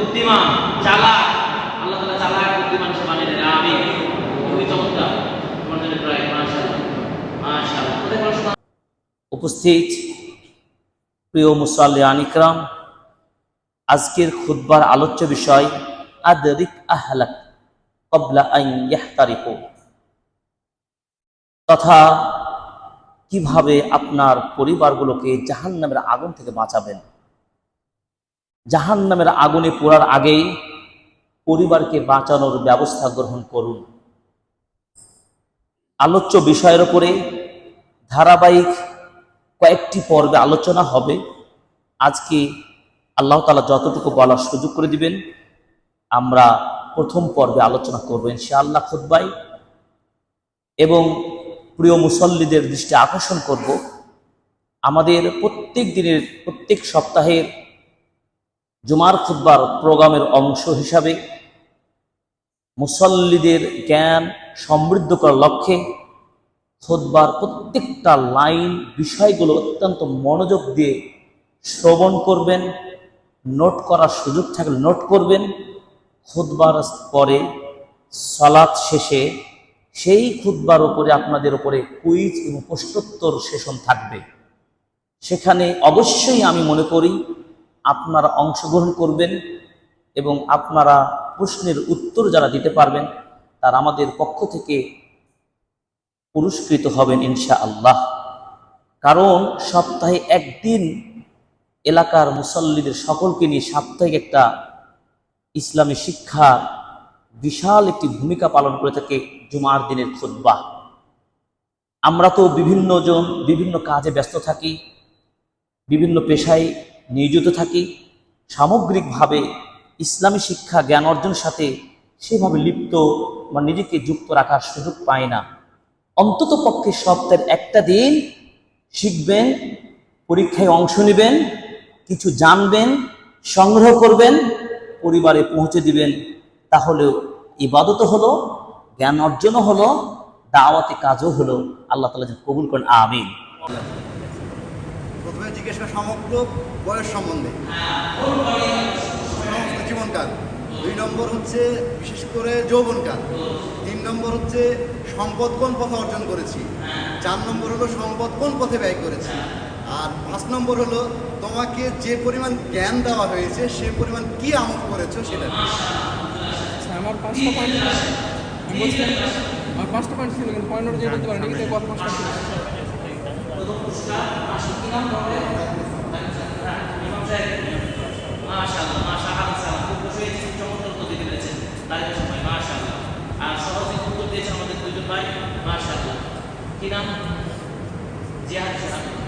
বুদ্ধিমান, চালাক। আল্লাহ তালা চালাক, বুদ্ধিমান, সে বানিয়ে দেন। আমি খুবই চমৎকার। তোমার জন্য প্রায় উপস্থিত, প্রিয় মুসাল্লি আনিকরাম, আজকের খুদ্বার আলোচ্য বিষয়, আদরিক আহলাক কবলা আইন ইয়াহতারিক। তথা কীভাবে আপনার পরিবারগুলোকে জাহান নামের আগুন থেকে বাঁচাবেন? জাহান্নামের আগুনে পোড়ার আগেই পরিবারকে বাঁচানোর ব্যবস্থা গ্রহণ করুন। আলোচ্য বিষয়ের উপরে ধারাবাহিক কয়েকটি পর্বে আলোচনা হবে। আজকে আল্লাহ তালা যতটুকু বলার সুযোগ করে দিবেন, আমরা প্রথম পর্বে আলোচনা করব ইনশাআল্লাহ খুদ্বাই এবং প্রিয় মুসল্লিদের দৃষ্টি আকর্ষণ করব। আমাদের প্রত্যেক দিনের, প্রত্যেক সপ্তাহের জুমার খুদ্বার প্রোগ্রামের অংশ হিসাবে মুসল্লিদের জ্ঞান সমৃদ্ধ করার লক্ষ্যে খোদবার প্রত্যেকটা লাইন, বিষয়গুলো অত্যন্ত মনোযোগ দিয়ে শ্রবণ করবেন, নোট করার সুযোগ থাকলে নোট করবেন। খুদবার পরে সালাত শেষে সেই খুদবার উপরে আপনাদের উপরে কুইজ এবং প্রশ্নোত্তর সেশন থাকবে। সেখানে অবশ্যই আমি মনে করি আপনারা অংশগ্রহণ করবেন এবং আপনারা প্রশ্নের উত্তর যারা দিতে পারবেন, তার আমাদের পক্ষ থেকে পুরস্কৃত হবেন ইনশা আল্লাহ কারণ সপ্তাহে একদিন এলাকার মুসল্লিদের সকলকে নিয়ে সাপ্তাহিক একটা ইসলামী শিক্ষা বিশাল একটি ভূমিকা পালন করে থাকে জুমার দিনের খুদ্া আমরা তো বিভিন্ন জন বিভিন্ন কাজে ব্যস্ত থাকি, বিভিন্ন পেশায় নিয়োজিত থাকি, সামগ্রিকভাবে ইসলামী শিক্ষা, জ্ঞান অর্জনের সাথে সেভাবে লিপ্ত বা নিজেকে যুক্ত রাখার সুযোগ পায় না। অন্তত পক্ষে সপ্তাহের একটা দিন শিখবেন, পরীক্ষায় অংশ নেবেন, কিছু জানবেন, সংগ্রহ করবেন, পরিবারে পৌঁছে দিবেন। তাহলে ইবাদত হলো, জ্ঞান অর্জনও হলো, দাওয়াতে কাজও হলো। আল্লাহ তালা কবুল করেন, আমিন। জিজ্ঞেস সমগ্র বয়স সম্বন্ধে। সমস্ত জীবনকাল। দুই নম্বর হচ্ছে, বিশেষ করে যৌবনকাল। তিন নম্বর হচ্ছে, সম্পদ কোন পথে অর্জন করেছি? চার নম্বর হলো, সম্পদ কোন পথে ব্যয় করেছি? আর পাঁচ নম্বর হলো, তোমাকে যে পরিমাণ জ্ঞান দেওয়া হয়েছে, সে পরিমাণ কি আমল করেছ সেটা আচ্ছা আমার পাঁচটা পয়েন্ট আমি আমার পাঁচটা পয়েন্ট ছিল, কিন্তু পয়েন্ট অনুযায়ী বলতে পারেন, কিন্তু কত পাঁচটা প্রথম পুরস্কার মাসি কি নাম হবে ইমাম সাহেব মাশাআল্লাহ মাশা আলসালাম খুব বসে চমৎকার উত্তর দিতে পেরেছেন তারিখের সময় মাশাআল্লাহ আর সহজে উত্তর দিয়েছে আমাদের দুজন ভাই মাশাআল্লাহ কি নাম জিহাদ সাহেব